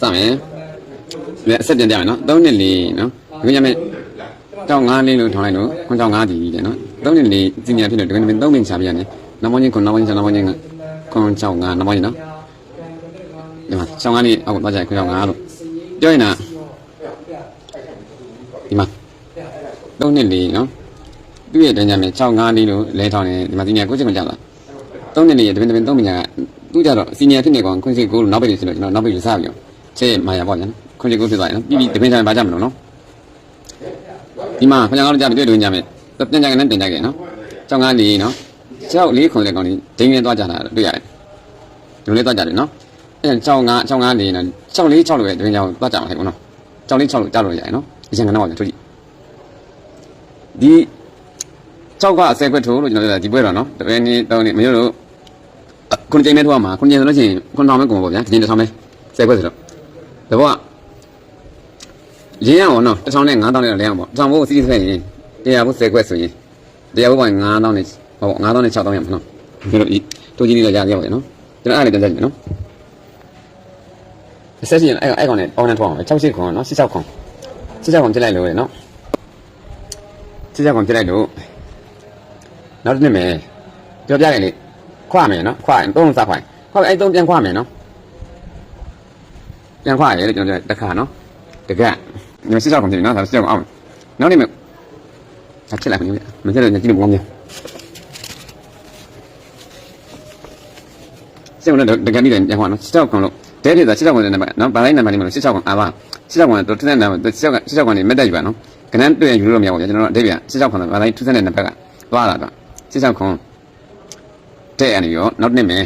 စမယ်ဒီအဆက်ပြန်ကြမယ်နော်3နှစ်လေးနော်ဒီညမဲ့တောင်း9လေးလို့ထောင်းလိုက်လို့ခွန်တောင်း9ဒီတဲ့နော်3နှစ်လေးစီနီယာဖြစ်လို့ဒီကနေ့3ပင်ချပြရတယ်နောက်မှချင်းခွန်နောက်မှချင်းနောက်မှချင်းခွန်ချောင်း9နောက်မှချင်းနော်ဒီမှာချောင်း9လေးအောက်သွားကြခွန်ချောင်း9လို့ပြောရင်တော့ဒီမှာ3နှစ်လေးနော်သူ့ရဲ့တန်းကြမယ်6 9လေးလို့လဲထောင်းနေဒီမှာစီနီယာကိုချစ်ခွန်ကြတာ3နှစ်လေးရဲ့တပင်တပင်3ပင်ညာကသူ့ကြတော့စီနီယာဖြစ်နေကောင်ခွန်စီကိုလို့နောက်ပိတ်လို့ဆိုတော့ကျွန်တော်နောက်ပိတ်လို့စပြီရော ချဲမာယာပေါ့ညာနော်ခွန်စီကိုဖြစ်သွားရင်နော်ပြီးပြီးတပင်ချမ်းပါကြမလို့နော်ဒီမှာခဏကောင်းကြပြီတွေ့တွေ့ကြမယ်ပြန်ကြကနေတင်ကြခဲ့နော်ကြောင်ကနေနော်ကြောက်လေးခုံတဲ့ကောင်လေးဒိန်းနေသွားကြတာတွေ့ရတယ်ဒီလိုလေးသွားကြတယ်နော်အဲကြောင်ကကြောင်ကနေနော်ကြောက်လေး6လို့ပဲဒိန်းကြောင်သွားကြမှာလေကောနော်ကြောင်လေး6လို့ကြားလို့ရတယ်နော်အရင်ကတော့တွေ့ကြည့်ဒီကြောက်ကအစဲခွက်ထိုးလို့ကျွန်တော်ပြောတာဒီပွဲတော့နော်တပည့်နေတောင်းနေမင်းတို့ခုနှစ်ချိန်မဲ့ထိုးရမှာခုနှစ်ချိန်ဆိုလို့ရှိရင်ခုနှစ်ထောင်ပဲကုန်ပါဗျာဒီချိန်တစ်ထောင်ပဲစဲခွက်ဆိုတော့ တဘောကရင်းရအောင်နော်တစ်ထောင်နဲ့9000နဲ့လဲအောင်ပေါ့တစ်ထောင်ဘို့စီးဆက်ရင်တရားဘို့10ခွက်ဆိုရင်တရားဘို့က9000နဲ့ဟော9000နဲ့6000ရမှာနော်ဒီလိုဒီတိုးကြီးလေးတော့ရကြပါရဲ့နော်ကျွန်တော်အဲ့ဒါလေးတက်ကြည့်မယ်နော်အဆက်ရှင်အဲ့အဲ့ကောင်နဲ့ပေါင်းနေထောင်းအောင်60ခွန်နော်66ခွန်66ခွန်ပြလိုက်လို့ရနော်66ခွန်ပြလိုက်လို့နောက်တစ်နေ့မယ်ပြောပြလိုက်လေခွမယ်နော်ခွရင်သုံးစားခွရင်ခွအဲ့သုံးပြန်ခွမယ်နော် ပြန်ခွာရဲကျွန်တော်တခါနော်တကက်ညစစ်ကြောက်ကုန်ပြီနော်ဒါစစ်ကြောက်အောင်နောက်နေ့မှအချက်လိုက်မင်းမချက်လို့ညကြည့်လို့မကောင်းဘူးစေမနဲ့တကယ်ပြီးတယ်ပြန်ခွာနော်စစ်ကြောက်ကုန်လို့တဲဖြစ်တာစစ်ကြောက်ကုန်တဲ့နံပါတ်နော်ဗန်လိုက်နံပါတ်လေးမလို့စစ်ကြောက်ကုန်အာပါစစ်ကြောက်ကုန်တော့ထက်တဲ့နံပါတ်စစ်ကြောက်စစ်ကြောက်ကုန်နေမက်တက်ယူပါနော်ကနန်းတွေ့ရင်ယူလို့မရဘူးကျွန်တော်တို့အတိတ်ပြန်စစ်ကြောက်ကုန်ဗန်လိုက်ထူးဆန်းတဲ့နံပါတ်ကသွားလာတော့စစ်ကြောက်ကုန်တဲ့အနေရောနောက်နေ့မှ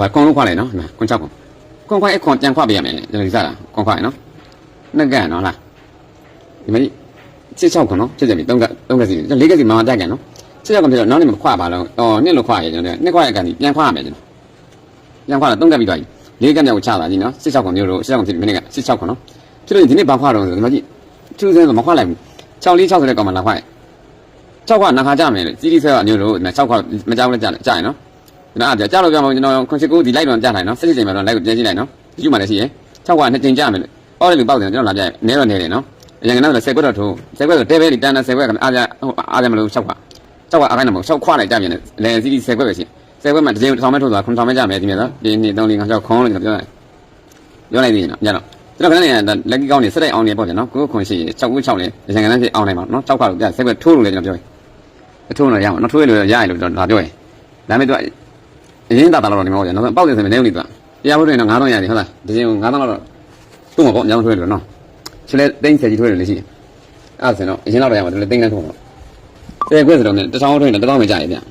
ဘာကုန်လို့ခွာလိုက်နော်ကွန်ချောက်ကုန် ဒီမကြီး66ခုနော်ဖြစ်တယ်ပြီ3က3ကစီ4ကစီမှမတက်ကန်နော်66ခုဖြစ်တော့နောက်နေ့မခွာပါလုံးအော်နှစ်လို့ခွာရကျွန်တော်နှစ်ခွာရကန်ဒီပြန်ခွာရမယ်ကျွန်တော်ပြန်ခွာတော့3ကပြီးသွားပြီ4ကမြောက်ချတာကြီးနော်66ခုမျိုးလို့66ခုဖြစ်ဒီမိနစ်က66ခုနော်ဖြစ်လို့ဒီနေ့ဘာခွာတော့ဆိုဒီမကြီးထူးစင်းဆိုမခွာလိုက်ဘူး6လေး6ဆိုတဲ့ကောင်မှလာခွာရ6ခွာနှစ်ခါကြမယ်လေစီးစီးဆဲကအမျိုးလို့6ခွာမကြောက်လဲကြတယ်ကြာရနော်ကျွ န်တော်အားကြောက်လို့ပြောမှကျွန်တော်ခွန်ချစ်ကိုဒီလိုက်တော့ကြာနိုင်နော်စစ်စစ်ချိန်မှာတော့လိုက်ကိုပြန်ကြည့်လိုက်နော်ကြည့်မှလည်းရှိရ6ခွာနှစ်ချိန်ကြာမယ်လေအော်လေလူပေါက်တယ်ကျွန်တော်လာပြနဲတော့နေတယ်နော်အရင်ကတော့10ခွက်တော့ထိုး10ခွက်ဆိုတဲပဲဒီတန်းနဲ့10ခွက်ကအားကြအားကြမလို့6ခွက်6ခွက်အားခိုင်းတယ်မဟုတ်6ခွက်လိုက်ကြပြန်တယ်လဲစီစီ10ခွက်ပဲရှိ10ခွက်မှာတစ်ချိန်တစ်ထောင်မဲ့ထိုးသွား9ထောင်မဲ့ကြမယ်ဒီနေ့တော့ဒီနေ့3 4 5 6ခေါင်းလို့ကျွန်တော်ပြောလိုက်ပြောလိုက်သေးတယ်နော်ညတော့ကျွန်တော်ခဏနေလက်ကြီးကောင်းနေစက်တိုက်အောင်နေပေါ့ဗျာနော်ကိုခွန်ရှိ6ခွက်6လဲအရင်ကလည်းအောင်နိုင်ပါနော်6ခွက်လို့ပြ10ခွက်ထိုးလို့လေကျွန်တော်ပြောရင်အထိုးလို့ရအောင်နော်ထိုးရလို့ရရလို့ကျွန်တော်ပြောရင်ဒါမဲ့သူအ ရင်တာတာတော့နေမှာပေါ့ဗျာနော်ပေါက်တယ်ဆိုရင်နေဦးနေသူတရားဖို့တွင်တော့9000ရတယ်ဟုတ်လားဒီချိန်9000တော့သူ့မှာပေါ့အများကြီးထွေးတယ်နော်ချက်လက်သိန်းဆယ်ကြီးထွေးတယ်လေရှိတယ်အဲ့ဒါဆိုတော့အရင်တော့ရမှာဒီလေသိန်းနဲ့ထွေးမှာအဲကွက်ဆိုတော့တထောင်ထွေးတယ်တထောင်ပဲကြာရပြန်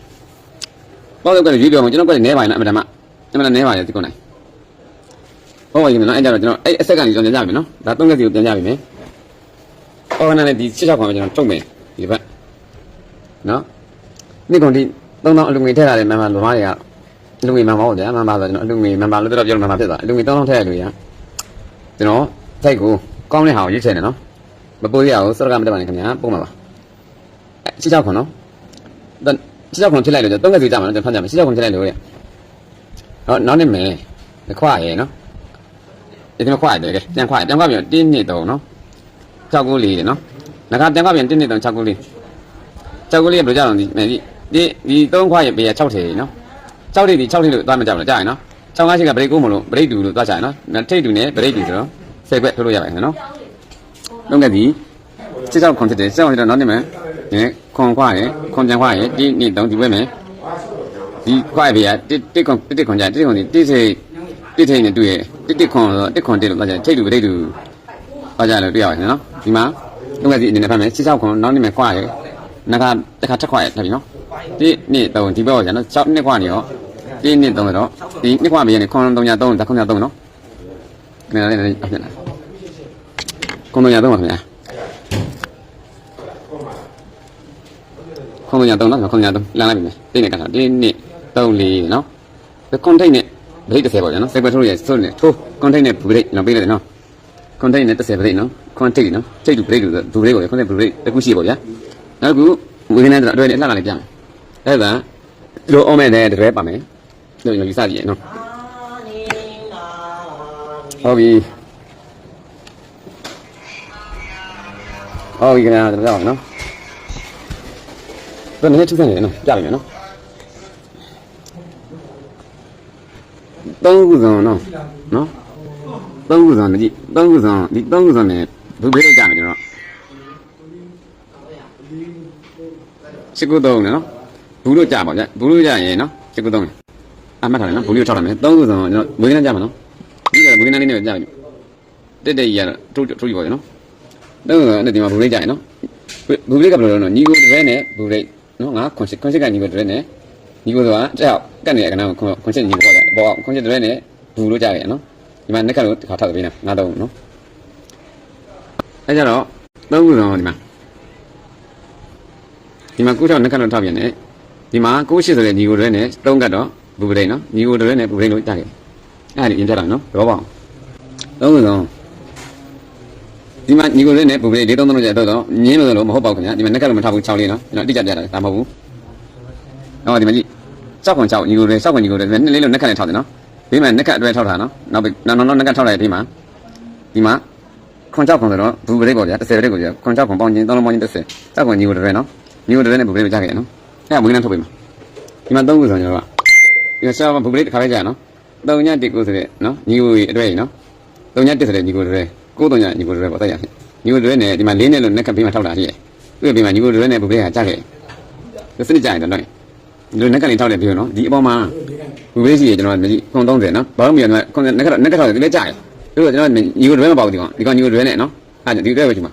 ပေါ့တော့ကရွေးပြောမှာကျွန်တော်ကနဲပါရင်အမှန်တမ်းအမှန်တမ်းနဲပါရဲ့ဒီကုန်းနိုင်ဟုတ်ပါရင်နော်အဲ့ကြတော့ကျွန်တော်အဲ့အဆက်ကနေကျွန်တော်ပြန်ကြပြီနော်ဒါသုံးရက်စီကိုပြန်ကြပြီမယ်ဟောကနဲ့ဒီချက်ချောက်ကောင်ကျွန်တော်တုံ့မယ်ဒီဘက်နော်နေ့ကုန်ဒီ3000အလူငွေထည့်လာတယ်မမလူမားတွေကအ လူငွေမမဟုတ်တယ်မမဆိုကျွန်တော်အလူငွေမမလို့တော့ပြောလို့မမဖြစ်သွားအလူငွေ3000ထည့်ရလို့ရကျွန်တော်ထိုက်ကိုကောင်းတဲ့ဟာကိုရွေးချယ်နေနော်မပိုးရအောင်စောရကမတက်ပါနဲ့ခင်ဗျာပုံပါပါရှင်းချောက်ခွန်နော်ရှင်းချောက်ခွန်ဖြစ်လိုက်လို့သုံးကစီကြမှာနော်ကျွန်တော်ဖတ်ကြမယ်ရှင်းချောက်ခွန်ဖြစ်လိုက်လို့ရဟောနောက်နေ့မယ်ခွာရယ်နော်ဒီမှာခွာရတယ်ကဲပြန်ခွာပြန်ခွာပြန်တင်းနှစ်တုံးနော်6ကူလေးတယ်နော်ငါကပြန်ခွာပြန်တင်းနှစ်တုံး6ကူလေး6ကူလေးဘယ်လိုကြအောင်ဒီမယ်ဒီဒီဒီ3ခွာရပေးရ6ထည်နော် 6ထည်ဒီ6ထည်လို့သွားမကြဘူးလားကြာရင်နော်6ကားရှိကဗရိတ်ကိုမလို့ဗရိတ်တူလို့သွားကြရင်နော်ထိတ်တူနဲ့ဗရိတ်တူဆိုတော့10ခွက်ထုတ်လို့ရပါတယ်နော်လုံးကဒီစစ်ကြောက်ခွန်ဖြစ်တယ်စစ်ကြောက်ခွန်တော့နောက်နေမယ်ဒီခွန်ခွာရယ်ခွန်ပြန်ခွာရယ်ဒီနေ့တုံးဒီပွဲမယ်ဒီခွာရပေးရတစ်တစ်ခွန်တစ်ခွန်ကြတစ်ခွန်ဒီတစ်စိတစ်ထိန်နဲ့တွေ့ရတစ်တစ်ခွန်ဆိုတစ်ခွန်တစ်လို့သွားကြထိတ်တူဗရိတ်တူသွားကြလို့တွေ့ရပါတယ်နော်ဒီမှာလုံးကဒီအနေနဲ့ဖတ်မယ်စစ်ကြောက်ခွန်နောက်နေမယ်ခွာရယ်နခါတစ်ခါထက်ခွာရယ်ထပ်ပြီနော်ဒီနေ့တုံးဒီဘက်ဟောကြနော်6နှစ်ခွာနေရော ဒီနှစ်တုံးတော့ဒီနှစ်ခွာပေးရင်ခွန်3ည3ဒါခွန်ည3နော်ခင်ဗျာလည်းအဖြစ်လားခွန်3ည3ပါခင်ဗျာခွန်3ည3နော်ခွန်3ည3လမ်းလိုက်ပြီမယ်တိနေကတာဒီနှစ်3 4နော်ဒီကွန်တိတ်နဲ့ဗရိတ်30ပေါ့ဗျာနော်စေကွက်ထိုးရဆိုနေထိုးကွန်တိတ်နဲ့ဗရိတ်နော်ပေးလိုက်နော်ကွန်တိတ်နဲ့30ဗရိတ်နော်ကွန်တိတ်နော်ထိတ်တူဗရိတ်လို့ဒူဗရိတ်ကိုကွန်တိတ်ဗရိတ်တခုရှိပေါ့ဗျာနောက်တစ်ခုဝေခနဲ့တော့အတွဲနဲ့လှလာလေးပြမယ်အဲ့ဒါဒီလိုအောင်မဲ့တဲ့တရဲပါမယ် လို့ယူဆကြည့်ရနော်ဟုတ်ပြီဟုတ်ပြီခင်ဗျာကျွန်တော်ကြောက်နော်ဘယ်နည်းထူးဆန်းနေလဲနော်ကြားပြီမယ်နော်သုံးခုစုံနော်နော်သုံးခုစုံကြည့်သုံးခုစုံဒီသုံးခုစုံနဲ့ဘုဘေးတော့ကြားမယ်ကျွန်တော်ရှိကုသုံးနော်ဘူးလို့ကြားပါဗျဘူးလို့ကြားရင်နော်ရှိကုသုံး အမှတ်ထားတယ်နော်ဘူးလို့ထောက်ထားမယ်သုံးခုစုံကျွန်တော်မွေးကန်းကြားမှာနော်ဒီကမွေးကန်းလေးနဲ့ကြားပြီတက်တက်ကြီးရတော့ထိုးထိုးကြည့်ပါနော်သုံးခုစုံအဲ့ဒီမှာဘူးလေးကြားရင်နော်ဘူးလေးကဘယ်လိုလဲနော်ညီကိုတပည့်နဲ့ဘူးလေးနော်ငါခွန်ရှိခွန်ရှိကညီကိုတပည့်နဲ့ညီကိုဆိုတာကြောက်ကတ်နေရကနာခွန်ခွန်ရှိညီကိုပေါ့ပေါ့ခွန်ရှိတပည့်နဲ့ဘူးလို့ကြားရနော်ဒီမှာနှစ်ခါလို့တစ်ခါထောက်ပေးနော်ငါတော့နော်အဲ့ကြတော့သုံးခုစုံဒီမှာဒီမှာကိုချောက်နှစ်ခါလို့ထောက်ပြန်တယ်ဒီမှာကိုရှိဆိုတဲ့ညီကိုတပည့်နဲ့သုံးကတ်တော့ ဘူးပရိနော်ညီကိုတပည့်နဲ့ဘူးပရိလို့ကြားခဲ့အဲ့ဒါရင်ပြတာနော်တော့ပေါ့သုံးခုစုံဒီမှာညီကိုလေးနဲ့ပူပလေး၄သုံးသုံးကျတော့တော့ညင်းလို့တော့မဟုတ်ပါဘူးခင်ဗျာဒီမှာနက်ကလည်းမထားဘူး6လေးနော်ကျွန်တော်အတိကျပြတာဒါမဟုတ်ဘူးဟောဒီမှာကြည့်6ခွန်6ညီကိုလေး6ခွန်ညီကိုလေးနှစ်လေးလို့နက်ကလည်းထောက်တယ်နော်ဒီမှာနက်ကအတွဲထောက်တာနော်နောက်နောက်နောက်နက်ကထောက်လိုက်ဒီမှာဒီမှာခွန်6ခွန်ဆိုတော့ဘူပလေးပေါ့ဗျာ30ပလေးကိုဗျာခွန်6ခွန်ပေါင်းချင်းသုံးလုံးပေါင်းချင်း30 6ခွန်ညီကိုလေးနော်ညီကိုလေးနဲ့ပူပလေးကိုကြားခဲ့ရနော်အဲ့ဒါမွေးနှထုတ်ပေးမှာဒီမှာ3ခုဆိုကျွန်တော်က ဒီမှာဆောဘူပလေးတစ်ခါပဲကြားရနော်3ည1ကိုဆိုတဲ့နော်ညီကိုအတွဲကြီးနော်3ည1ဆိုတဲ့ညီကိုလေးကို3ညညီကိုလေးပေါ့တိုက်ရဖြစ်ညီကိုတွေနဲ့ဒီမှာလေးနဲ့လို့နက်ကပေးမှထောက်တာရှိတယ်။သူ့ပေးမှာညီကိုတွေနဲ့ပုပ္ပလေးကကြားခဲ့။သူစနစ်ကြရင်တော့ဒီလိုနက်ကနေထောက်တယ်ပြောနော်ဒီအပေါ်မှာပုပ္ပလေးရှိရကျွန်တော်မြည်ခွန်30နော်။ဘာလို့မြည်တော့ခွန်နက်ကနက်ကထောက်တယ်ဒီလေးကြားရ။တို့ကကျွန်တော်ညီကိုတွေမပေါ့ဒီကောင်ဒီကောင်ညီကိုတွေနဲ့နော်။အဲ့ဒီတွေပဲဒီမှာ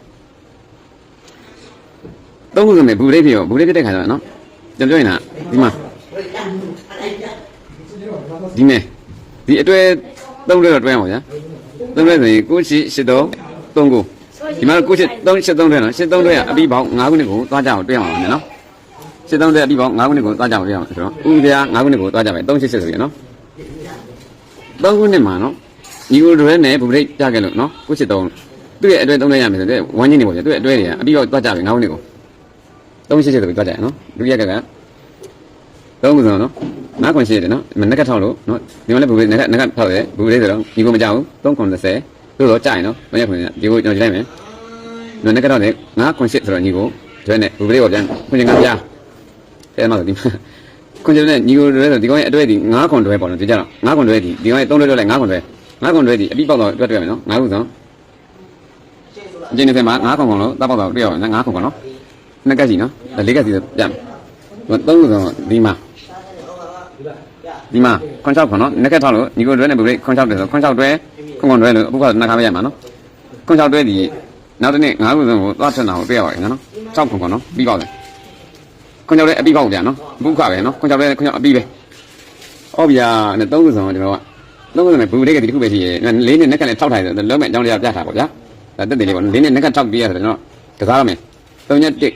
သုံးခုစမယ်ပုပ္ပလေးဖြစ်ရောပုပ္ပလေးဖြစ်တဲ့ခါကျတော့နော်။ကျွန်တော်ပြောရင်ဒီမှာ ဒီမဲ့ဒီအတွဲသုံးလဲတော့တွဲအောင်ဗျာ။သုံးလဲဆိုရင်ကိုရှိရှစ်တော့သုံးခုဒီမှာကိုရှစ်3 8 3တွဲနော်8 3တွဲကအပြီးပေါင်း9ခုနှစ်ကိုသွားကြအောင်တွဲအောင်မယ်နော်8 3တွဲအပြီးပေါင်း9ခုနှစ်ကိုသွားကြအောင်တွဲအောင်ဆိုတော့ဥပဒေ9ခုနှစ်ကိုသွားကြမယ်3 8 8ဆိုရင်နော်3ခုနှစ်မှာနော်ညီကိုတွဲနဲ့ဗုဒ္ဓိကြခဲ့လို့နော်ကိုရှစ်3သူ့ရဲ့အတွဲ3တွဲရမယ်ဆိုတော့ဝမ်းကြီးနေပေါ့ဗျာသူ့ရဲ့အတွဲတွေကအပြီးပေါင်းသွားကြမယ်9ခုနှစ်ကို3 8 8ဆိုပြီးသွားကြရနော်ဒုတိယကက 3ခုဆိုနော်နားခွန်ရှိတယ်နော်မနက်ကထောက်လို့နော်ဒီမှာလည်းဗုဒ္ဓိနက်ကနက်ကထောက်တယ်ဗုဒ္ဓိဆိုတော့ညီကိုမကြောက်ဘူး3ခွန်30သို့တော့ကြာရင်နော်မရက်ခွန်ဒီကိုကျွန်တော်ကြည့်လိုက်မယ်နော်နဲ့ကတော့လေငါခွန်ရှစ်ဆိုတော့ညီကိုကျွဲနဲ့ဘူပလေးပေါ်ပြန်ခွန်ချင်ကပြားအဲမှာဒီခွန်ချင်နဲ့ညီကိုတွဲဆိုဒီကောင်ရဲ့အတွဲဒီငါခွန်တွဲပေါ့နော်ဒီကြတော့ငါခွန်တွဲဒီဒီကောင်ရဲ့သုံးတွဲတွဲလိုက်ငါခွန်တွဲငါခွန်တွဲဒီအပြီးပေါက်တော့တွဲတွဲမယ်နော်ငါခုဆုံးအကျင်းနေမှာငါခွန်ခွန်လို့တပ်ပေါက်တော့တွဲအောင်ငါခွန်ခွန်နော်နှစ်ကက်စီနော်လေးကက်စီပြန်သုံးခုဆုံးဒီမှာ ဒီမှာခွန်ချောက်ခွန်နော်နှစ်ကက်ထောက်လို့ညီကိုတွဲနဲ့ဘူပလေးခွန်ချောက်တယ်ဆိုခွန်ချောက်တွဲခွန်ခွန်တွဲလို့အခုကနှစ်ခါပဲရမှာနော်ခွန်ချောက်တွဲဒီနောက်တစ်နေ့ငါးခုစုံကိုသွားထက်တာကိုတွေ့ရပါတယ်နော်။၆ခုပေါ့နော်ပြီးပါတယ်။ခွန်ကြောက်လည်းအပြီးပေါက်ပြန်နော်။ဘူးခပဲနော်။ခွန်ကြောက်လည်းခွန်ကြောက်အပြီးပဲ။ဩဗျာနဲ့သုံးခုစုံကျွန်တော်ကသုံးခုစုံနဲ့ဘူးလေးကဒီတစ်ခုပဲရှိရဲ့။လေးနဲ့နက်ကလည်းထောက်ထိုင်တယ်လုံးမဲ့အကြောင်းတရားပြတာပေါ့ဗျာ။ဒါတက်တယ်လေးပေါ့နော်။လေးနဲ့နက်ကထောက်ပြရဆိုတော့ကစားရမယ်။၃ညက်တစ်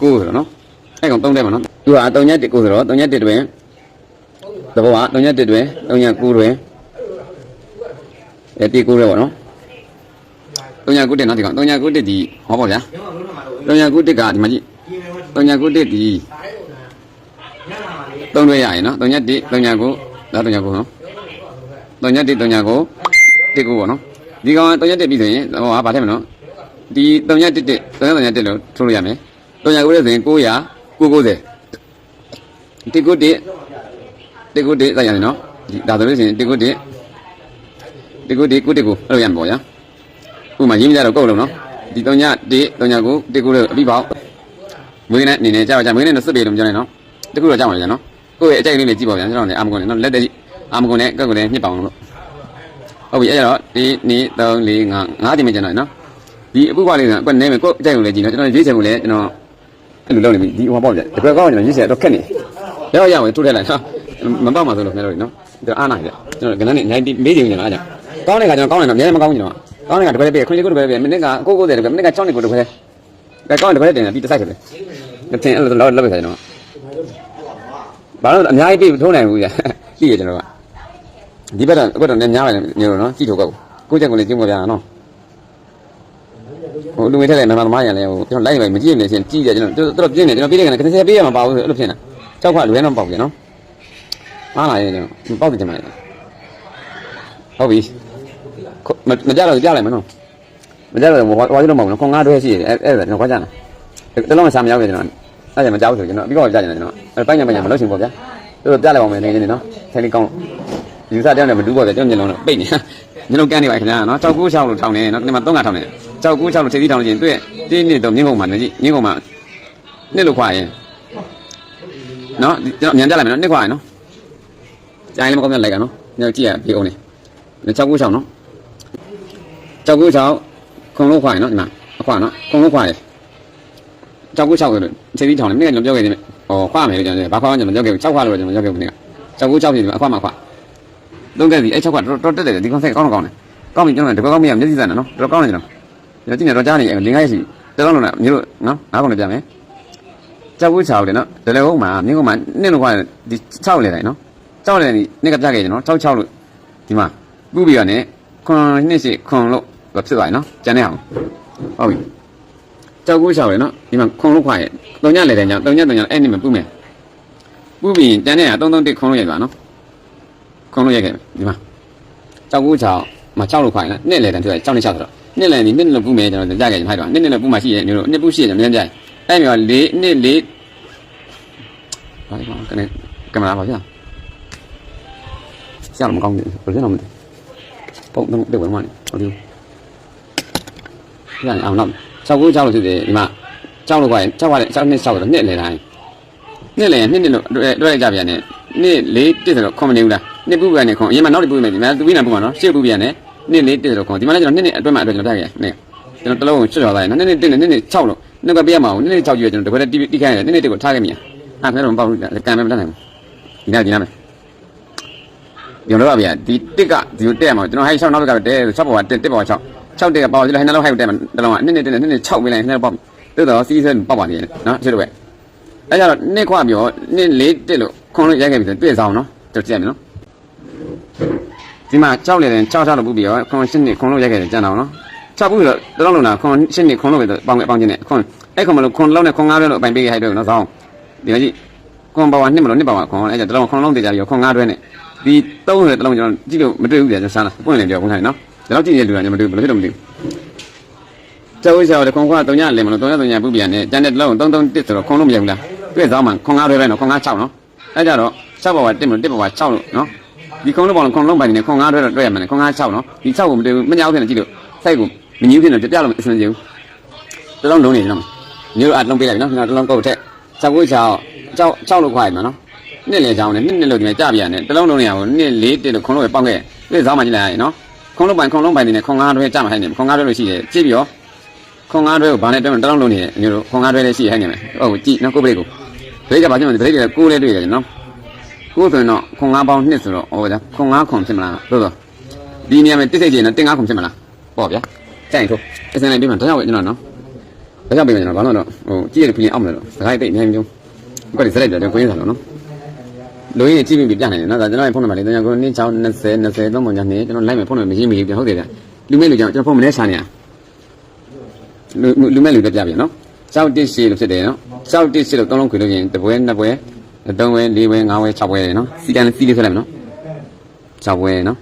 ကိုဆိုတော့နော်။အဲ့ကောင်သုံးတယ်ပေါ့နော်။သူက၃ညက်တစ်ကိုဆိုတော့၃ညက်တစ်တွင် သဘောက၃ညက်တစ်တွင်၃ညက်9တွင်အဲတီ9ရဲပေါ့နော်။3ည9တက်နော်ဒီကောင်3ည9တက်ဒီဟောပေါ့ဗျာ3ည9တက်ကဒီမှာကြည့်3ည9တက်ဒီ3တွဲရရင်နော်3ည1 3ည9ဒါ3ည9နော်3ည1 3ည9တက်9ပေါ့နော်ဒီကောင်3ည1ပြီဆိုရင်ဟောဗာထဲမနော်ဒီ3ည1တက်3ည3ည1လို့ထိုးလို့ရမယ်3ည9တက်ဆိုရင်900 990တက်9 တက်တက်9တက်စရရင်နော်ဒါဆိုလို့ရှိရင်တက်9တက်တက်9တက်9တက်9အဲ့လိုရမှာပေါ့ဗျာဥပမာရင်းမကြတော့ကုတ်လုံးနော်ဒီ3ည1 3ည9 1ကိုလည်းအပြီးပေါက်မွေးနဲ့အနေနဲ့ကြာကြာမွေးနဲ့တော့စစ်ပေလို့မပြောနဲ့နော်တခုတော့ကြာပါလေနော်ကိုယ့်ရဲ့အကြိုက်လေးလေးကြည့်ပါဗျာကျွန်တော်လည်းအာမကုန်နဲ့နော်လက်တက်ကြည့်အာမကုန်နဲ့ကုတ်ကိုလည်းညှစ်ပေါအောင်လို့ဟုတ်ပြီအဲ့တော့ဒီ2 3 4 5 5တင်မကျန်တော့နော်ဒီအပုပွားလေးကအကွက်နဲမယ်ကိုယ့်အကြိုက်ကိုလည်းကြည့်နော်ကျွန်တော်ရေးချင်ကိုလည်းကျွန်တော်အဲ့လိုလုပ်နေပြီဒီဟောပေါ့ဗျာတကွက်ကောင်းကျွန်တော်ရေးချင်တော့ခက်နေရောက်ရောက်ဝင်ထုတ်ထည့်လိုက်နော် မပေါက်မှာဆိုလို့ခင်ဗျားတို့နော်ဒါအားနိုင်တယ်ကျွန်တော်ကဏ္ဍနဲ့90မေးချင်ကျွန်တော်အားကြောင့်ကောင်းတဲ့ခါကျွန်တော်ကောင်းတယ်နော်အများကြီးမကောင်းဘူးကျွန်တော်ကောင်းတယ်ကတပည့်ပြခွင့်လေးကိုတပည့်ပြမိနစ်ကကိုကိုတယ်တပည့်မိနစ်က6နှစ်ကိုတပည့်ကဲကောင်းတယ်တပည့်တင်တယ်ပြီးတစ်ဆိုင်ဆိုလေကတင်အဲ့လိုလောက်လောက်ပဲဆိုင်တော့ဘာလို့အများကြီးပြေထုံးနိုင်ဘူးကြာကြည့်ရကျွန်တော်ကဒီဘက်တော့အခုတော့လည်းများပါတယ်ညို့နော်ကြည့်ထုတ်ကောက်ကိုချက်ကိုလည်းကျင်းမပြာနော်ဟိုလူငယ်ထက်လည်းမမသမားရံလဲဟိုကျွန်တော်လိုက်ပဲမကြည့်နေချင်းကြည့်ကြကျွန်တော်တော်တော်ပြင်းနေကျွန်တော်ပြေးတယ်ကနေ30ပေးရမှာပါဘူးအဲ့လိုဖြစ်နေတာကြောက်ခွလွဲတော့ပေါက်ပြန်နော် မှားလာရင်ကျွန်တော်ပေါက်တယ်ကျွန်မဟုတ်ပြီမမကြတော့ကြားလိုက်မနော်မကြတော့ဝါဝါကြတော့မဟုတ်နော်ခွန်ငါးတွဲရှိတယ်အဲ့အဲ့ဒါကျွန်တော်ခွာကြတယ်တလုံးမဆာမရောက်နေကျွန်တော်အဲ့ဒါမကြောက်ဆိုကျွန်တော်ပြီးတော့ကြားနေတယ်ကျွန်တော်အဲ့ပိုင်းညာပိုင်းညာမလို့ရှင်ပေါ့ဗျာတို့ပြလိုက်ပါမယ်နေနေနော်ဆယ်လေးကောင်းယူစားတဲ့နဲ့မတူပေါ့ဗျာကျွန်တော်ညလုံးတော့ပိတ်နေညလုံးကန်နေပါခင်ဗျာနော်ကြောက်ကူးချောက်လို့ထောင်းနေနော်ဒီမှာ3ကထောင်းနေကြောက်ကူးချောက်လို့ခြေစည်းထောင်းလို့ချင်းတွေ့တင်းနေတော့မြင်းကုန်မှာနေကြည့်မြင်းကုန်မှာနှစ်လို့ခွာရင်နော်ကျွန်တော်မြန်ပြလိုက်မယ်နော်နှစ်ခွာရင်နော် ကြိုင်လည်းမကောင်းမြတ်လိုက်ကနော်ညကြည့်ရပြေအောင်နေကြောက်ကူးချောက်နော်ကြောက်ကူးချောက်ခုံလို့ခွာရနော်ဒီမှာအခွာနော်ခုံလို့ခွာရကြောက်ကူးချောက်ဆိုလို့ခြေပြီးထောင်တယ်မင်းကကျွန်တော်ပြောခဲ့တယ်ဟောခွာမယ်လို့ကျွန်တော်ဘာခွာမှကျွန်တော်ပြောခဲ့ဘူး6ခွာလို့ကျွန်တော်ပြောခဲ့ဘူးနည်းကကြောက်ကူးချောက်ဖြစ်ဒီမှာအခွာမှာခွာလုံးခဲ့ပြီအဲ့6ခွာတော်တော်တက်တယ်ဒီကောင်ဆက်ကောင်းတော့ကောင်းတယ်ကောင်းပြီကျွန်တော်တကောင်းမရမျက်စိစမ်းနော်တော်ကောင်းတယ်ကျွန်တော်ကျွန်တော်ကြည့်နေတော့ကြားနေလင်းခိုင်းစီတလုံးလုံးနဲ့မျိုးနော်ငါးကောင်လည်းပြမယ်ကြောက်ကူးချောက်တယ်နော်ဒလေဟုတ်မှာမြင်းကောင်မှာနှစ်လို့ခွာဒီ6လေတိုင်းနော် 6လေဒီနှစ်ကပြခဲ့ကျွန်တော်6 6လို့ဒီမှာပူပြီးတော့ ਨੇ ခွန်နှစ်စီခွန်လို့တော့ဖြစ်သွားပြီနော်ကျန်တဲ့အောင်ဟုတ်ပြီကြောက်ကူးချောက်ရယ်နော်ဒီမှာခွန်လို့ခွာရဲ့တုံညလေတဲ့ညတုံညတုံညအဲ့ဒီမှာပူမယ်ပူပြီးကျန်တဲ့က331ခွန်လို့ရိုက်ပါနော်ခွန်လို့ရိုက်ခဲ့ဒီမှာကြောက်ကူးချောက်မှာ6လို့ခွာရင်နှစ်လေတဲ့ဖြစ်သွား6နဲ့6ဆိုတော့နှစ်လေဒီနှစ်လို့ပူမယ်ကျွန်တော်ကြားခဲ့ရင်ဖိုက်တော့နှစ်နှစ်လို့ပူမှရှိရဲ့မျိုးလို့နှစ်ပူရှိရဲ့ကျွန်တော်ပြန်ကြိုက်အဲ့မျိုး၄နှစ်၄ဘာလဲကနေကင်မရာပါဗျာ ရှာလို့မကောင်းဘူးဘယ်လိုလဲမသိပုံတော့တဲ့ဝင်မနေဟုတ်တယ်ပြန်အောင်တော့၆ကို၆လို့ဖြစ်တယ်ဒီမှာ၆လို့ခွာရင်၆ပါလေ၆နှစ်၆ဆိုတော့နှစ်လေတိုင်းနှစ်လေနှစ်နှစ်လို့တွေ့တွေ့ကြပြန်တယ်နှစ်လေးတစ်ဆိုတော့ခွန်မနေဘူးလားနှစ်ပူပြန်နေခွန်အရင်မှနောက်တစ်ပူမယ်ဒီမှာသူပြီးနေပူမှာနော်ရှေ့ပူပြန်နေနှစ်လေးတစ်ဆိုတော့ခွန်ဒီမှာလည်းကျွန်တော်နှစ်နှစ်အတွဲမှာအတွဲကျွန်တော်တက်ခဲ့နေကျွန်တော်တလုံးကိုချွတ်ချော်လိုက်နော်နှစ်နှစ်တစ်နဲ့နှစ်နှစ်၆လို့နှစ်ကပြရမှာဘူးနှစ်နှစ်၆ကြီးပဲကျွန်တော်တပတ်တိတိခိုင်းတယ်နှစ်နှစ်တစ်ကိုထားခဲ့မိရအဲ့ဒါတော့မပေါ့ဘူးကံမဲမတတ်နိုင်ဘူးဒီနေ့ဒီနေ့ မယ်ညတော့ဗျာဒီတစ်ကဒီလိုတက်မှာကျွန်တော်ဟိုက်6နောက်ဘက်ကတဲ6ပေါ်ကတက်တက်ပေါ်6 6တက်ကပေါ့ကျွန်တော်ဟိုက်နောက်ဟိုက်တက်မှာတလုံးကနှစ်နှစ်တက်နှစ်နှစ်6ပေးလိုက်နှစ်ပေါ့တော်တော်စီးစဲပေါ့ပါနေတယ်နော်ချစ်တော့ပဲအဲကြတော့နှစ်ခွပြောနှစ်လေးတက်လို့ခွန်လို့ရိုက်ခဲ့ပြီဆိုတွေ့ဆောင်နော်တော်ကြည့်ရမယ်နော်ဒီမှာ6လေတယ်6 6လို့ပူပြီးရောခွန်8နှစ်ခွန်လို့ရိုက်ခဲ့တယ်ကြံတော့နော်6ပူပြီးတော့တလုံးလုံးတာခွန်8နှစ်ခွန်လို့ပဲပေါင်းပေါင်းချင်းနဲ့ခွန်အဲ့ခွန်မလို့ခွန်လုံးနဲ့ခွန်9ပဲလို့အပိုင်ပေးခဲ့ဟိုက်တော့နော်ဆောင်ဒီမှာကြည့်ခွန်ပါဝါနှစ်မလို့နှစ်ပါဝါခွန်အဲ့ကြတလုံးခွန်လုံးတည်ကြပြီးခွန်9တွဲနဲ့ ဒီ30တလုံးကျွန်တော်ကြည့်လို့မတွေ့ဘူးကြာကျွန်တော်ရှားလာပွင့်လင်ပြောပုံထိုင်နော်ဒါတော့ကြည့်နေလူကကျွန်တော်မတွေ့ဘူးဘယ်လိုဖြစ်လို့မသိဘူးကျောင်းရှားတော့ခွန်ခွာ3ညလင်မလို့3ည3ညပုပြန်နဲ့ကျန်တဲ့တလုံး331ဆိုတော့ခွန်လို့မရဘူးလားတွေ့သောမှခွန်5တွဲပဲနော်ခွန်5 6နော်အဲကြတော့6ဘဝ1မလို့1ဘဝ6လို့နော်ဒီခွန်လို့ပေါ့ခွန်လုံးပိုင်နေခွန်5တွဲတော့တွေ့ရမယ်ခွန်5 6နော်ဒီ6ကိုမတွေ့ဘူးမညောက်ဖြစ်နေကြည့်လို့စိုက်ကိုမငြင်းဖြစ်နေပြပြလို့အဆင်ပြေဘူးတလုံးလုံးနေကျွန်တော်မျိုးအလုံးပေးလိုက်နော်ကျွန်တော်တလုံးကုတ်ထက်6ကို6 6 6လို့ခွာရမှာနော် နှစ်လေချောင်းနဲ့နှစ်နှစ်လို့ဒီမှာကြပြရတယ်တလုံးလုံးနေရဘူးနှစ်လေးတစ်လို့ခွန်လို့ပဲပေါက်ခဲ့ပြည့်စောင်းမှကြည့်လိုက်ရနော်ခွန်လို့ပိုင်ခွန်လုံးပိုင်နေနဲ့ခွန်ငါးတွဲကြမှာဟဲ့နေခွန်ငါးတွဲလို့ရှိတယ်ကြည့်ပြီးတော့ခွန်ငါးတွဲကိုဘာနဲ့တွဲတလုံးလုံးနေတယ်မျိုးလို့ခွန်ငါးတွဲလည်းရှိဟဲ့နေမယ်ဟုတ်ကြည့်နော်ကိုပရိတ်ကိုပရိတ်ကဘာဖြစ်မလဲပရိတ်ကကိုလည်းတွေ့ရတယ်နော်ကိုဆိုရင်တော့ခွန်ငါးပေါင်းနှစ်ဆိုတော့ဟောဗျာခွန်ငါးခွန်ဖြစ်မလားသို့သောဒီနေရာမှာတစ်စိတ်ချင်းတော့တင်ငါးခွန်ဖြစ်မလားပေါ့ဗျာကြိုင်ထိုးအစင်လိုက်ပြီးမှတော့ရောက်ကျွန်တော်နော်ဒါကြောင့်ပြင်ကျွန်တော်ဘာလို့တော့ဟိုကြည့်ရပြင်အောင်မလို့စကားတိတ်အများကြီးပြုံးဘာလို့စလိုက်တယ်ကိုရင်းစားလို့နော် လူကြီးကြည့်ပြီးပြနိုင်တယ်နော်ဒါကျွန်တော်ရဲ့ဖုန်းနံပါတ်လေးတန်းကို9 6 20 20 3ပုံညာနေကျွန်တော်လိုက်မယ်ဖုန်းနံပါတ်မရှိမိဘူးပြန်ဟုတ်တယ်ဗျလူမဲ့လူကြောင့်ကျွန်တော်ဖုန်းမလဲရှာနေရလူလူမဲ့လူပြပြပြန်နော်စောက်တစ်ရှိလို့ဖြစ်တယ်နော်စောက်တစ်ရှိလို့သုံးလုံးခွေလို့ရင်တပွဲနှစ်ပွဲသုံးပွဲလေးပွဲငါးပွဲ၆ပွဲလေနော်စီတန်စီလေးဆွဲလိုက်မယ်နော်၆ပွဲနော်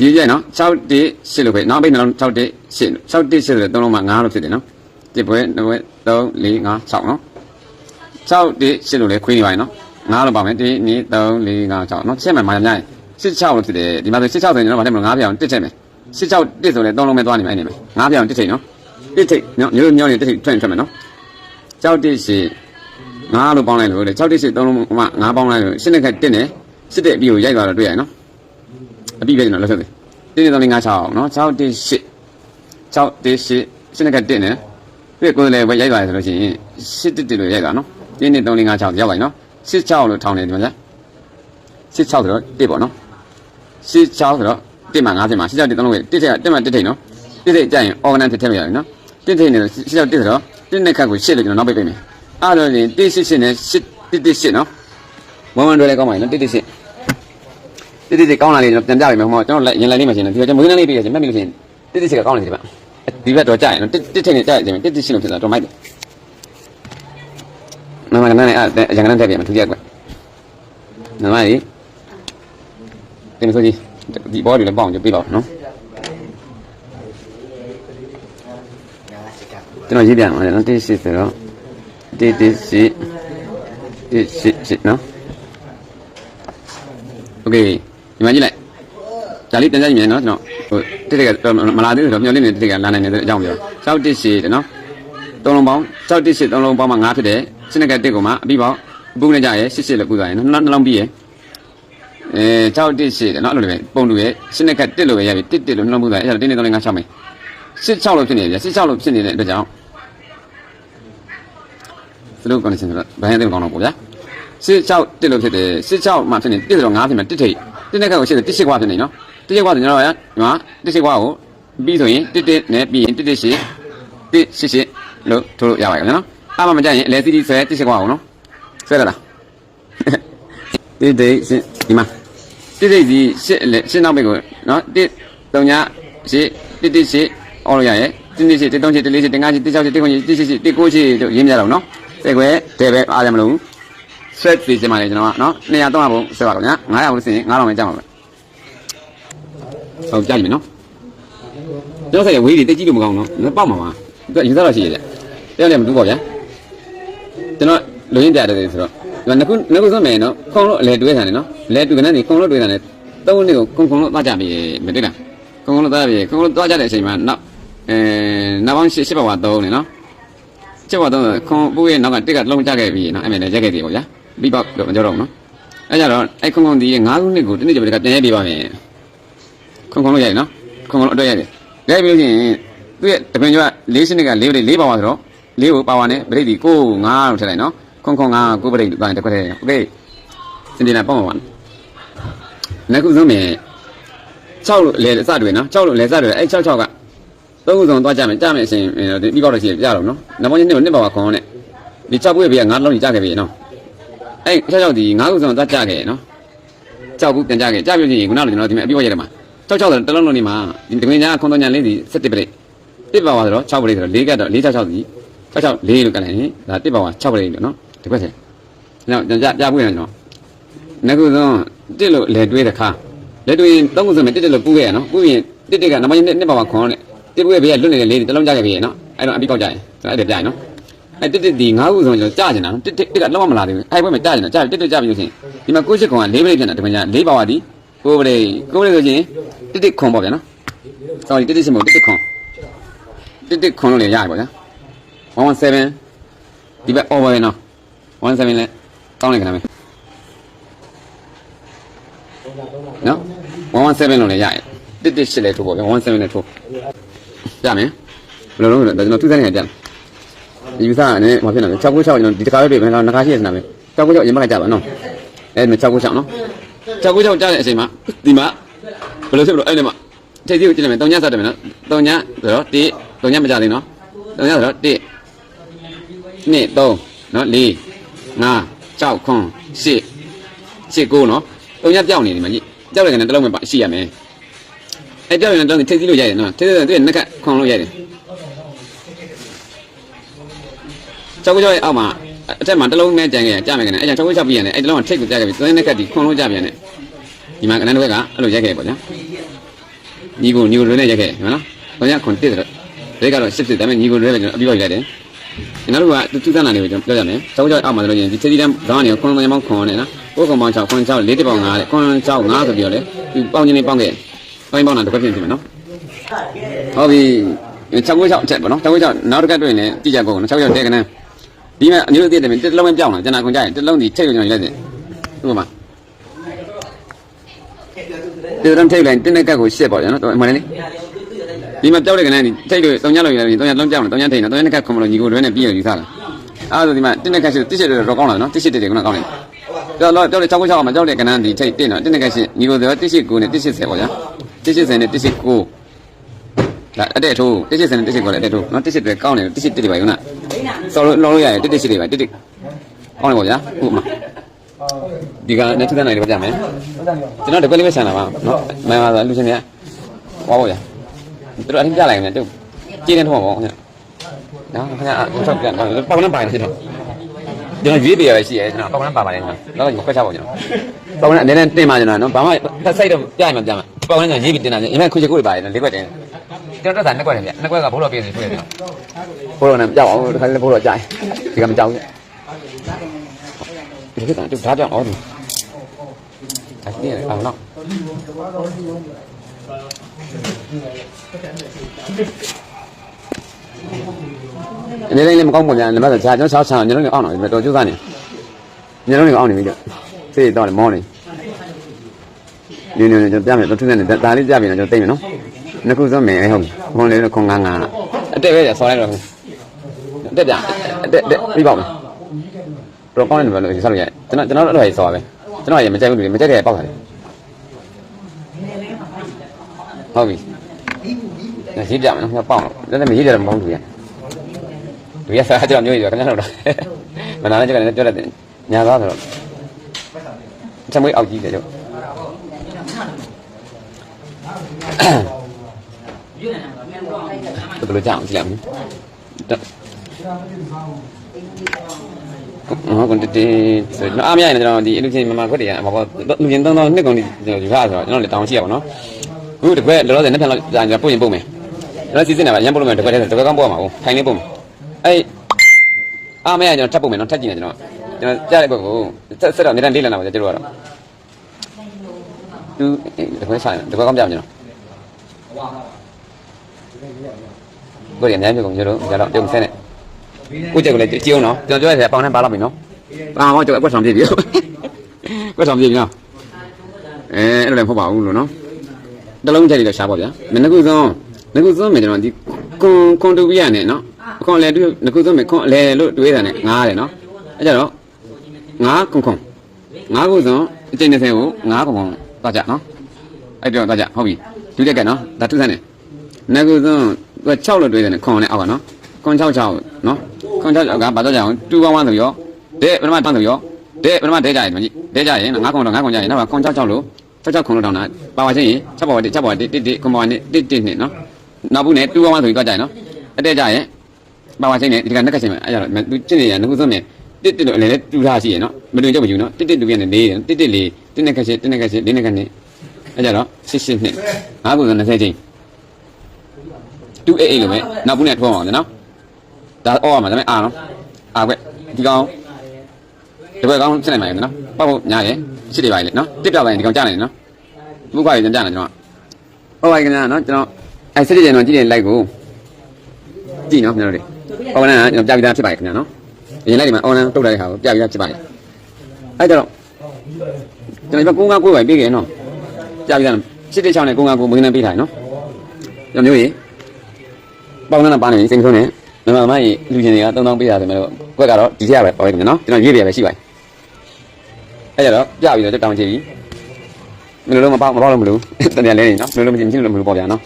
ဒီကြဲနော်6တစ်ရှိလို့ပဲနောက်ပိတ်နှလုံး6တစ်ရှိ6တစ်ရှိလို့သုံးလုံးမှာ9လို့ဖြစ်တယ်နော်တစ်ပွဲနှစ်ပွဲ3 4 5 6နော် 6တိရှစ်လို့လေခွေးနေပါရင်နော်9လို့ပါမယ်1 2 3 4 5 6နော်ချက်မှန်မှာညရင်86လို့ဖြစ်တယ်ဒီမှာဆို86ဆိုရင်ကျွန်တော်ဗာတယ်မလို့9ပြောင်းတစ်ချက်မယ်86တစ်ဆိုလဲ3လုံးပဲသွားနေမယ်အဲ့နေမယ်9ပြောင်းတစ်ထိတ်နော်တစ်ထိတ်နော်ညို့ညောင်းနေတစ်ထိတ်ထွက်ထွက်မယ်နော်6တိရှစ်9လို့ပေါင်းလိုက်လို့လေ6တိရှစ်3လုံးမှ9ပေါင်းလိုက်လို့ရှစ်နဲ့ခက်တစ်နဲ့ရှစ်တဲ့အပြီးကိုရိုက်သွားတော့တွေ့ရနော်အပြီးပဲကျွန်တော်လက်ဆက်တယ်1 2 3 4 5 6နော်6တိရှစ်6တိရှစ်ရှစ်နဲ့ခက်တစ်နဲ့ပြည့်ကိုယ်လည်းပဲရိုက်သွားတယ်ဆိုလို့ရှိရင်ရှစ်တစ်တစ်လို့ရိုက်သွားနော် တင်းနေ3 4 5 6ရောက်ပါပြီနော်66လို့ထောင်းနေဒီမှာကြာ66ဆိုတော့1ပေါ့နော်66ဆိုတော့1မှာ50မှာ66 1 3လုံးပဲ1ထက်က1မှာ1ထိတ်နော်1ထိတ်ကြရင် organ ထက်ထည့်မရဘူးနော်1ထိတ်နေတော့66 1ဆိုတော့1နဲ့ခတ်ကို8လို့ကျွန်တော်နောက်ပိတ်ပေးမယ်အဲ့တော့ရင်188နဲ့8 188နော်ဝမ်းဝမ်းတွဲလဲကောင်းပါရဲ့နော်188တိတိတိကောင်းလာလေကျွန်တော်ပြန်ပြပေးမယ်ဟိုမှာကျွန်တော်ရင်လိုက်လေးမှရှင်တယ်ဒီကကျွန်တော်မွေးနှလေးပေးရရှင်မှတ်မိလို့ရှင်တိတိတိကကောင်းလာတယ်ဒီဘက်ဒီဘက်တော့ကြာရင်နော်တစ်တစ်ထိတ်နဲ့ကြာရင်တိတိရှိလို့ဖြစ်တာတော့မိုက်တယ် မမကနနဲ့အဲ့ရန်ကနတက်ပြန်မထူကြကွနမကြီး တင်ဆိုကြီးဒီဘောတွေလည်းပေါအောင်ကြပြပါဦးနော်ကျွန်တော်ရေးပြမှာနော်180ဆိုတော့180 180နော်โอเคဒီမှာကြည့်လိုက်ဒါလေးတင်ကြည့်မြင်နော်ကျွန်တော်ဟိုတိတိကမလာသေးဘူးဆိုတော့မျောလင်းနေတိတိကလာနိုင်နေတဲ့အကြောင်းပြော618တဲ့နော်သုံးလုံးပေါင်း618သုံးလုံးပေါင်းမှာ9ဖြစ်တယ် စနက်က1ကိုမှအပြီးပေါင်းပူးနေကြရဲ့88လို့ပူသွားရင်နော်နှလုံးပြီးရဲ့အဲ618တဲ့နော်အဲ့လိုလေပဲပုံတူရဲ့စနက်က1လို့ပဲရပြီ1 1လို့နှလုံးပူသွားရင်အဲ့ဒါ1 2 3 4 5 6မယ်86လို့ဖြစ်နေတယ်86လို့ဖြစ်နေတဲ့အတွက်ကြောင့်စလုံး condition ဆိုတော့ဘယ်ရင်သိမကောင်းတော့ပေါ့ဗျာ86တစ်လို့ဖြစ်တယ်86မှဖြစ်နေ1ဆိုတော့9ဖြစ်နေ1ထိပ်1နဲ့ခက်ကိုရှိတယ်1ရှိခွာဖြစ်နေနော်1ရှိခွာဆိုကျွန်တော်ရဒီမှာ1ရှိခွာကိုပြီးဆိုရင်1 1နဲ့ပြီးရင်1 1ရှိ1ရှိရှိလို့ထိုးလို့ရပါရဲ့နော် အားမမကြရင် LCD ဆွဲ1ရှိခွာအောင်နော်ဆွဲရလားတိတိဒီမှာတိတိစီရှစ်ရှစ်နောက်ဘက်ကိုနော်1 3ညရှစ်1 1ရှိအောင်လို့ရရဲ့1 2ရှိ1 3ရှိ1 4ရှိ1 5ရှိ1 6ရှိ1 9ရှိ1 8ရှိ1 9ရှိတို့ရင်းပြတော့နော်တဲ့ကွယ်တဲ့ပဲအားရမလို့ဆွဲပြီးစင်ပါလေကျွန်တော်ကနော်200 300ဘုံဆွဲပါတော့ညာ900ဘုံစင်9000ပဲကြောက်ပါမယ်ဟုတ်ကြပြီနော်ကျွန်တော်ဆက်ရဝေးတွေတိတ်ကြည့်လို့မကောင်းတော့မပေါက်မှာပါသူကယူသားတော့ရှိရတဲ့တရားလည်းမတူပါဗျာ ကျွန်တော်လူရင်းပြတယ်ဆိုတော့ဒီမှာနှစ်ခုနှစ်ခုစွန့်မယ်နော်ခုံလို့အလဲတွဲထားတယ်နော်လဲတူကနေခုံလို့တွဲထားတယ်သုံးနှစ်ကိုခုံခုံလို့သွားကြပြီမတွေ့လားခုံခုံလို့သွားပြီခုံခုံလို့သွားကြတဲ့အချိန်မှာနောက်အဲနောက်ပေါင်း၈၈ဘဝသုံးနေနော်ချက်ဘဝသုံးခုံပူရဲ့နောက်ကတစ်ကလုံးကြခဲ့ပြီနော်အဲ့မဲ့လည်းရက်ခဲ့သေးပေါ့ဗျာပြီးပေါက်တော့မကြောက်တော့ဘူးနော်အဲ့ကြတော့အဲ့ခုံခုံဒီ၅ခုနှစ်ကိုတစ်နေ့ကြပြီကပြန်ရပြပါမယ်ခုံခုံလို့ရိုက်နော်ခုံခုံလို့အတွက်ရိုက်တယ်ရိုက်ပြီးလို့ရှိရင်သူ့ရဲ့တပင်ကျော်က၄ရှင်းက၄ပြိ၄ပါဝါဆိုတော့ ၄ကိုပါဝါနဲ့ပြိတ္တိကို9လို့ထည့်လိုက်နော်ခုံခုံ9ကိုပြိတ္တိပိုင်းတစ်ခွက်တည်းโอเคစင်တင်လာပေါ့ပါနောက်ခုဆုံးမယ်6လို့လဲစတွေ့နော်6လို့လဲစတွေ့အဲ့6 6ကသုံးခုဆုံးသွားကြမယ်ကြမယ်အရှင်ဒီပြီးတော့ရှိကြတော့နော်နောက်ပိုင်းနှစ်နှစ်ပါဝါခွန်နဲ့ဒီ6ပွေးပြ9လုံးကြီးကြခဲ့ပြီနော်အဲ့6 6ဒီ9ခုဆုံးသွားကြခဲ့နော်6ခုပြန်ကြခဲ့ကြပြီချင်းခုနကကျွန်တော်ဒီမှာအပြီးဝရတယ်မှာ6 6ဆိုတလုံးလုံးနေမှာဒီတမင်ညာခွန်တော်ညာလေးဒီ7ပြိတစ်ပါဝါဆိုတော့6ပြိဆိုတော့4ကတော့4 6 6ဒီ 6 6 4လို့ကလည်းဒါတစ်ပါဝါ6ပြိလို့နော်ဒီဘက်ထဲနောက်ကြကြပွေးရနော်နောက်ခုဆုံးတစ်လို့လဲတွေးတဲ့ခါလဲတွေးရင်သုံးခုဆုံးမယ်တစ်တစ်လို့ပူးခဲ့ရနော်ပူးရင်တစ်တစ်ကနောက်ပိုင်းနှစ်ပါဝါခွန်နဲ့တစ်ပွေးဘေးကလွတ်နေတဲ့လေးတလုံးကြခဲ့ပြီနော်အဲ့တော့အပြီးပေါက်ကြရင်အဲ့ဒါပြရင်နော်အဲ့တစ်တစ်ဒီ9ခုဆုံးကျွန်တော်ကြာကျင်တာနော်တစ်တစ်တစ်ကလုံးဝမလာသေးဘူးအဲ့ဘက်မှာကြာကျင်တာကြာတစ်တစ်ကြာပြီလို့ရှိရင်ဒီမှာကိုရှိခွန်က၄ပြိဖြစ်နေတာဒီမှာညာ၄ပါဝါဒီကိုပြိကိုပြိဆိုရင်တစ်တစ်ခွန်ပေါ့ဗျာနော် sorry တစ်တစ်စမတစ်တစ်ခွန်တစ်တစ်ခွန်လို့လည်းရတယ်ပေါ့ဗျာ 117ဒီဘက် over ရနော်17လဲတောင်းလိုက်ကြမယ်နော်117လို့လည်းရတယ်တစ်တစ်ရှစ်လဲထိုးပေါ့ဗျာ17လဲထိုးရမယ်ဘယ်လိုလုပ်လဲကျွန်တော်သူ့စမ်းနေကြတယ်ဒီဥစားနဲ့မဖြစ်နိုင်ဘူး696ကျွန်တော်ဒီတကားလေးတွေပဲငါးရှိရစနာပဲ696ရင်မကကြပါနော်အဲ့ဒါ696နော်696ကြားတဲ့အချိန်မှာဒီမှာဘယ်လိုဖြစ်လို့အဲ့ဒီမှာထိပ်စီးကိုကြည့်လိုက်မယ်3ညစတယ်မယ်နော်3ညဆိုတော့1 3ညမကြသေးနော်3ညဆိုတော့1 2 3နော်4 5 6ခွန်8 8 9နော်3ညပြောင်းနေဒီမှာကြည့်ကြောက်လိုက်ကနေတစ်လုံးပဲပါရှိရမယ်အဲ့ကြောက်ရင်တော့ထိပ်စီးလို့ရတယ်နော်ထိပ်စီးတော့သူ့နက်ကခွန်လို့ရတယ်ကြောက်ကြောက်ရဲ့အောက်မှာအထက်မှာတစ်လုံးနဲ့ကြံခဲ့ရကြမယ်ကနေအဲ့ကြောင့်ကြောက်ကြောက်ပြီးရတယ်အဲ့တစ်လုံးကထိပ်ကိုကြခဲ့ပြီသွင်းနက်ကဒီခွန်လို့ကြပြန်တယ်ဒီမှာကနန်းတစ်ဘက်ကအဲ့လိုရိုက်ခဲ့ပေါ့ဗျာညီကိုညီကိုလွဲနဲ့ရိုက်ခဲ့ဟုတ်နော်။ဘာညာခွန်တစ်တယ်။ဒါကတော့စစ်စစ်ဒါပေမဲ့ညီကိုလွဲပဲကျွန်တော်အပြီးပါရိုက်တယ်။ နောက်တစ်ခုကသူစမ်းတာလေးကိုကျွန်တော်ပြောရမယ်။ကျောင်းကျောင်းအောက်မှာဆိုလို့ရင်ဒီသတိတန်းခေါင်းကနေခွန်ခွန်မောင်းခွန်နေနော်။ကိုယ်ကောင်ပေါင်း6ခွန်6 4တစ်ပေါင်း5တဲ့ခွန်6 5ဆိုပြီးတော့လေသူပေါင်းချင်းလေးပေါင်းခဲ့။ပေါင်းပေါင်းတာတစ်ခွက်ဖြစ်နေမယ်နော်။ဟုတ်ပြီ။6ခွ6အချက်ပေါ့နော်။6ခွ6နောက်တစ်ခါတွေ့ရင်လည်းကြည့်ကြကုန်နော်။6ခွ6တဲ့ကနန်းဒီမှာအမျိုးသိတယ်တစ်လုံးပဲပြောင်းလာကျွန်တော်ခွန်ကြရင်တစ်လုံးဒီထိတ်လို့ကျွန်တော်ရိုက်တယ်။ဥပမာဒီတန်းထိတ်လိုက်တင်းတဲ့ကတ်ကိုရှက်ပေါ့ဗျာနော်။အမှန်လေး ဒီမှာပြောက်တဲ့ကနန်းဒီထိတ်လို့တုံညလို့ရတယ်တုံညလုံးပြောင်းတယ်တုံညထိတ်နေတုံညနဲ့ကတ်ခွန်မလို့ညီကိုလွဲနဲ့ပြီးရယူစားတာအဲ့ဒါဆိုဒီမှာတင်းတဲ့ကတ်ရှက်တစ်ချက်တော့ကောင်းလာနော်တစ်ချက်တည်းကကောင်းတယ်ပြောတော့ပြောတဲ့6 6 6မှာကြောက်တဲ့ကနန်းဒီထိတ်တင်းတော့တင်းတဲ့ကတ်ရှက်ညီကိုဆိုတစ်ချက်9နဲ့တစ်ချက်10ပေါ့ဗျာတစ်ချက်10နဲ့တစ်ချက်9ဒါအတဲ့ထိုးတစ်ချက်10နဲ့တစ်ချက်9လည်းအတဲ့ထိုးနော်တစ်ချက်တွေကောင်းတယ်တစ်ချက်1တွေပါယူနာစော်လို့လောလို့ရတယ်တစ်တစ်ချက်တွေပါတစ်တစ်ကောင်းတယ်ပေါ့ဗျာဟုတ်မှာဒီကနဲ့ထက်တဲ့နိုင်တွေပြမယ်ကျွန်တော်တပည့်လေးပဲဆန်လာပါနော်မှန်ပါဆိုလူချင်းများဟောပါဗျာ တို့အထင်ပြလိုက်မယ်တို့ကြည်နေတော့ပေါ့ခင်ဗျာနော်ခင်ဗျာဆောက်ပြန်ပေါက်နဲ့ပိုင်နေတော့ဒီကျွန်တော်ရွေးပြရပဲရှိရဲကျွန်တော်ပေါက်နှံပါပါတယ်ကျွန်တော်တော့ခွဲချပါဦးကျွန်တော်ပေါက်နှံအနေနဲ့တင်ပါကျွန်တော်နော်ဘာမှသက်ဆိုင်တော့ပြရမှာပြမှာပေါက်နှံကျွန်တော်ရေးပြီးတင်တာကျွန်တော်အရင်ခွေချကိုပါတယ်လေးခွက်တင်ကျွန်တော်တက်တာနှစ်ခွက်တယ်ဗျနှစ်ခွက်ကဘိုးတော်ပြည့်စီခွေတယ်ကျွန်တော်ဘိုးတော်နဲ့ကြောက်အောင်ဒီခါလေးဘိုးတော်ကြိုင်ဒီကမကြောက်ဘူးဒီကတည်းကသူဓာတ်ကြောင်အောင်ဒီဒါရှိတယ်အောင်တော့ အနေနဲ့လည်းမကောင်းပုံများနံပါတ်6ကျွန်တော်6 6ကျွန်တော်လည်းအောင်းတော့တော်ကျိုးစားနေညလုံးလည်းအောင်းနေပြီကြစေးတော့လည်းမောနေနေနေကျွန်တော်ပြမယ်တော့ထူးနေတယ်ဒါလေးပြပြီနော်ကျွန်တော်သိမယ်နော်နှစ်ခုစုံမယ်ဟုတ်ခွန်လေးခွန်ငါငါအတက်ပဲဆော်လိုက်တော့အတက်ပြအတက်တက်ပြီးပါမယ်တော့ကောင်းနေတယ်လို့ဆော်လိုက်ရကျွန်တော်ကျွန်တော်တော့ဆော်ပါပဲကျွန်တော်ရမကြိုက်ဘူးမကြိုက်တဲ့ပေါက်တာလေ ဟုတ်ပြီရေးပြမယ်နော်ပေါက်တော့လည်းမရေးကြတော့မပေါင်းဘူးရသူရစားကြောင်မျိုးကြီးတော့ခင်ဗျားတို့တော့မနာလည်းကြောက်လည်းပြောရတယ်ညာသားဆိုတော့ချက်မွေးအောက်ကြီးတယ်ကြောက်ဘယ်လိုကြောင်ကြည့်လိုက်မဟုတ်ကုန်တေးဆိုတော့အားမရရင်ကျွန်တော်ဒီအလူချင်းမမခွက်တွေကဘာပေါ်လူချင်းသုံးတော့နှစ်ကုန်ဒီယူထားဆိုတော့ကျွန်တော်လည်းတောင်းရှိရပါတော့ ခုတကွက်လောလောဆယ်နှစ်ထပ်လောက်ကြာကျွန်တော်ပို့ရင်ပို့မယ်ကျွန်တော်စီစဉ်နေပါရမ်းပို့လို့မယ်တကွက်တည်းတကွက်ကောင်းပို့ရမှာကိုထိုင်နေပို့မယ်အဲ့အားမရကျွန်တော်ထပ်ပို့မယ်နော်ထပ်ကြည့်နေကျွန်တော်ကျွန်တော်ကြားလိုက်ပုတ်ကိုဆက်ဆက်တော့နေတန်းလေးလန်လာပါကျွန်တော်ကတော့သူတကွက်ဆိုင်တကွက်ကောင်းပြမယ်ကျွန်တော်ကိုရအများကြီးကုန်ရတော့ကြတော့ပြုံးဆဲနေကိုကြက်ကလေးကြည့်အောင်နော်ကျွန်တော်ပြောရတဲ့ပေါင်နဲ့ပါလောက်ပြီနော်ပါမောကျွန်တော်အကွက်ဆောင်ပြည့်ပြီကွက်ဆောင်ပြည့်ပြီနော်အဲအဲ့လိုလည်းမဟုတ်ပါဘူးလို့နော် တလုံးချက်လေးတော့ရှားပါဗျာမင်းကုဆုံးငကုဆုံးမယ်ကျွန်တော်ဒီကွန်ကွန်တူဘီယာနဲ့နော်အခွန်လဲတွေ့ငကုဆုံးမယ်ခွန်လဲလို့တွေးတာနဲ့ငားတယ်နော်အဲ့ကြတော့ငားကွန်ခွန်ငားကုဆုံးအကျဉ်း30ကိုငားကွန်ခွန်သွားကြနော်အဲ့တော့သွားကြဟုတ်ပြီဒုတိယကနော်ဒါထုဆန်းနေငကုဆုံးသူက6လို့တွေးတယ်နဲ့ခွန်နဲ့အောက်ကနော်ခွန်66နော်ခွန်66ကဘာတော့ကြအောင်2ပေါင်း1ဆိုရောတဲ့ပထမတောင်းဆိုရောတဲ့ပထမတဲကြရင်မကြီးတဲကြရင်ငါးခွန်တော့ငါးခွန်ကြရင်တော့ခွန်66လို့ 66ခွန်လို့တောင်းတာပါပါချင်း6ပါပါ6ပါပါ1 1 1ခွန်ပါ1 1 1နဲ့နော်နောက်ဘူးနဲ့2ပေါင်း1ဆိုပြီးတော့ကြရင်နော်အတဲကြရင်ပါပါချင်းနဲ့ဒီကနက်ကချင်းမယ်အဲ့ကြတော့သူကျင့်နေရငကုဆုံးနဲ့တစ်တစ်လို့အလဲလဲတူထားရှိရနော်မတွင်ကြမယူနော်တစ်တစ်တူပြန်နေလေးတစ်တစ်လေးတစ်နက်ကချင်းတစ်နက်ကချင်းလေးနက်ကနဲ့အဲ့ကြတော့ရှစ်ရှစ်နှစ်ငါးခုဆို20ချင်းတူအေးအေးလို့ပဲနောက်ဘူးနဲ့ထွန်းအောင်နော်ဒါအော်ရမှာဒါပေမဲ့အာနော်အာကွဒီကောင်ဒီဘက်ကောင်ဖြစ်နိုင်မှာနော်ပေါ့ပေါ့ညာရဲ့ ရှစ်တွေပါလေနော်တစ်ပြောက်လိုက်ရင်ဒီကောင်ကြားနိုင်တယ်နော်ဘုရားကြီးကြံတယ်ကျွန်တော်ဟုတ်ပါခင်ဗျာနော်ကျွန်တော်အဲစစ်ကြင်တော့ကြည့်တဲ့ like ကိုကြည့်နော်ခင်ဗျားတို့အော်နန်ကကျွန်တော်ပြပြီးသားဖြစ်ပါရဲ့ခင်ဗျာနော်အရင်လိုက်ဒီမှာအော်နန်တုတ်လိုက်တဲ့ဟာကိုပြပြီးသားဖြစ်ပါရဲ့အဲ့တော့ကျွန်တော်ဒီကုန်းကားကိုယ်ပဲပြေးကြနော်ပြပြီးသားစစ်တဲ့ချောင်းနဲ့ကုန်းကားကိုမင်းနဲ့ပြေးထားနော်ကျွန်တော်မျိုးကြီးပေါင်းနေတာပါနေစိတ်ဆုံးနေမမမကြီးလူချင်းတွေက3000ပေးရတယ်မယ်လို့ကွက်ကတော့ဒီထက်ပဲပါပဲခင်ဗျာနော်ကျွန်တော်ရွေးပြရပဲရှိပါတယ် အဲ့ကြတော့ပြပြီးတော့တောင်းချပြီမလို့လို့မပေါက်မပေါက်လို့မလို့တန်ပြန်လဲနေနော်မလို့လို့မချင်းချင်းလို့မလို့ပေါ့ဗျာနော်